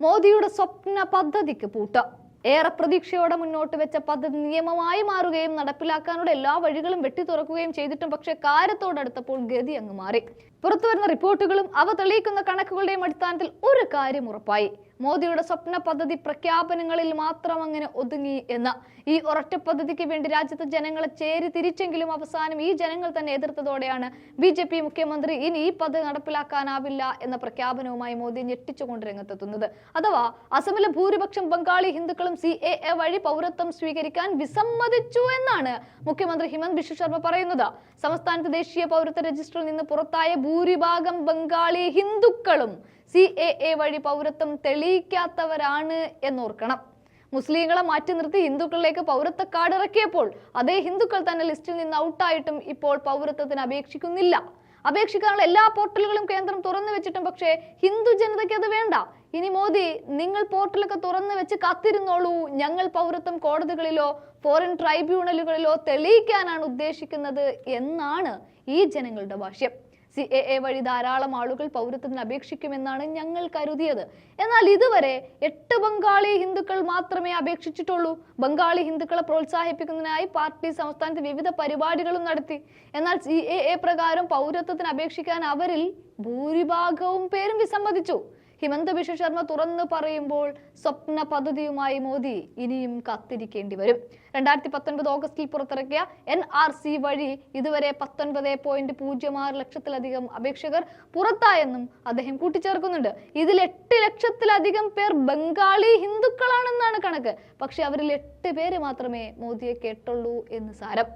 മോദിയുടെ സ്വപ്ന പദ്ധതിക്ക് പൂട്ട്. ഏറെ പ്രതീക്ഷയോടെ മുന്നോട്ട് വെച്ച പദ്ധതി നിയമമായി മാറുകയും നടപ്പിലാക്കാനുള്ള എല്ലാ വഴികളും വെട്ടി തുറക്കുകയും ചെയ്തിട്ടും പക്ഷെ കാര്യത്തോടടുത്തപ്പോൾ ഗതി അങ്ങ് മാറി. പുറത്തുവരുന്ന റിപ്പോർട്ടുകളും അവ തെളിയിക്കുന്ന കണക്കുകളുടെയും അടിസ്ഥാനത്തിൽ ഒരു കാര്യം ഉറപ്പായി. മോദിയുടെ സ്വപ്ന പദ്ധതി പ്രഖ്യാപനങ്ങളിൽ മാത്രം അങ്ങനെ ഒതുങ്ങി എന്ന്. ഈ ഒരൊറ്റ പദ്ധതിക്ക് വേണ്ടി രാജ്യത്തെ ജനങ്ങളെ ചേരി തിരിച്ചെങ്കിലും അവസാനം ഈ ജനങ്ങൾ തന്നെ എതിർത്തതോടെയാണ് ബി ജെ പി മുഖ്യമന്ത്രി ഇനി ഈ പദ്ധതി നടപ്പിലാക്കാനാവില്ല എന്ന പ്രഖ്യാപനവുമായി മോദി ഞെട്ടിച്ചുകൊണ്ട് രംഗത്തെത്തുന്നത്. അഥവാ അസമിലെ ഭൂരിപക്ഷം ബംഗാളി ഹിന്ദുക്കളും സി എ എ വഴി പൗരത്വം സ്വീകരിക്കാൻ വിസമ്മതിച്ചു എന്നാണ് മുഖ്യമന്ത്രി ഹിമന്ത് ബിശ്വ ശർമ്മ പറയുന്നത്. സംസ്ഥാനത്ത് ദേശീയ പൗരത്വ രജിസ്റ്ററിൽ നിന്ന് പുറത്തായ ഭൂരിഭാഗം ബംഗാളി ഹിന്ദുക്കളും സി എ എ വഴി പൗരത്വം തെളിയിക്കാത്തവരാണ് എന്നോർക്കണം. മുസ്ലിങ്ങളെ മാറ്റി നിർത്തി ഹിന്ദുക്കളിലേക്ക് പൗരത്വ കാർഡ് ഇറക്കിയപ്പോൾ അതേ ഹിന്ദുക്കൾ തന്നെ ലിസ്റ്റിൽ നിന്ന് ഔട്ടായിട്ടും ഇപ്പോൾ പൗരത്വത്തിന് അപേക്ഷിക്കുന്നില്ല. അപേക്ഷിക്കാനുള്ള എല്ലാ പോർട്ടലുകളും കേന്ദ്രം തുറന്നു വെച്ചിട്ടും പക്ഷേ ഹിന്ദു ജനതയ്ക്ക് അത് വേണ്ട. ഇനി മോദി നിങ്ങൾ പോർട്ടലൊക്കെ തുറന്നു വെച്ച് കാത്തിരുന്നോളൂ. ഞങ്ങൾ പൗരത്വം കോടതികളിലോ ഫോറിൻ ട്രൈബ്യൂണലുകളിലോ തെളിയിക്കാനാണ് ഉദ്ദേശിക്കുന്നത് എന്നാണ് ഈ ജനങ്ങളുടെ ഭാഷ്യം സി എ എ വഴി ധാരാളം ആളുകൾ പൗരത്വത്തിന് അപേക്ഷിക്കുമെന്നാണ് ഞങ്ങൾ കരുതിയത്. എന്നാൽ ഇതുവരെ എട്ട് ബംഗാളി ഹിന്ദുക്കൾ മാത്രമേ അപേക്ഷിച്ചിട്ടുള്ളൂ. ബംഗാളി ഹിന്ദുക്കളെ പ്രോത്സാഹിപ്പിക്കുന്നതിനായി പാർട്ടി സംസ്ഥാനത്ത് വിവിധ പരിപാടികളും നടത്തി. എന്നാൽ സി എ എ പ്രകാരം പൗരത്വത്തിന് അപേക്ഷിക്കാൻ അവരിൽ ഭൂരിഭാഗവും പേരും വിസമ്മതിച്ചു. ഹിമന്ത ബിശ്വ ശർമ്മ തുറന്നു പറയുമ്പോൾ സ്വപ്ന പദ്ധതിയുമായി മോദി ഇനിയും കാത്തിരിക്കേണ്ടി വരും. രണ്ടായിരത്തി പത്തൊൻപത് ഓഗസ്റ്റിൽ പുറത്തിറക്കിയ എൻ ആർ സി വഴി ഇതുവരെ പത്തൊൻപത് പോയിന്റ് പൂജ്യം ആറ് ലക്ഷത്തിലധികം അപേക്ഷകർ പുറത്തായെന്നും അദ്ദേഹം കൂട്ടിച്ചേർക്കുന്നുണ്ട്. ഇതിൽ എട്ട് ലക്ഷത്തിലധികം പേർ ബംഗാളി ഹിന്ദുക്കളാണെന്നാണ് കണക്ക്. പക്ഷെ അവരിൽ എട്ട് പേര് മാത്രമേ മോദിയെ കേട്ടുള്ളൂ എന്ന് സാരം.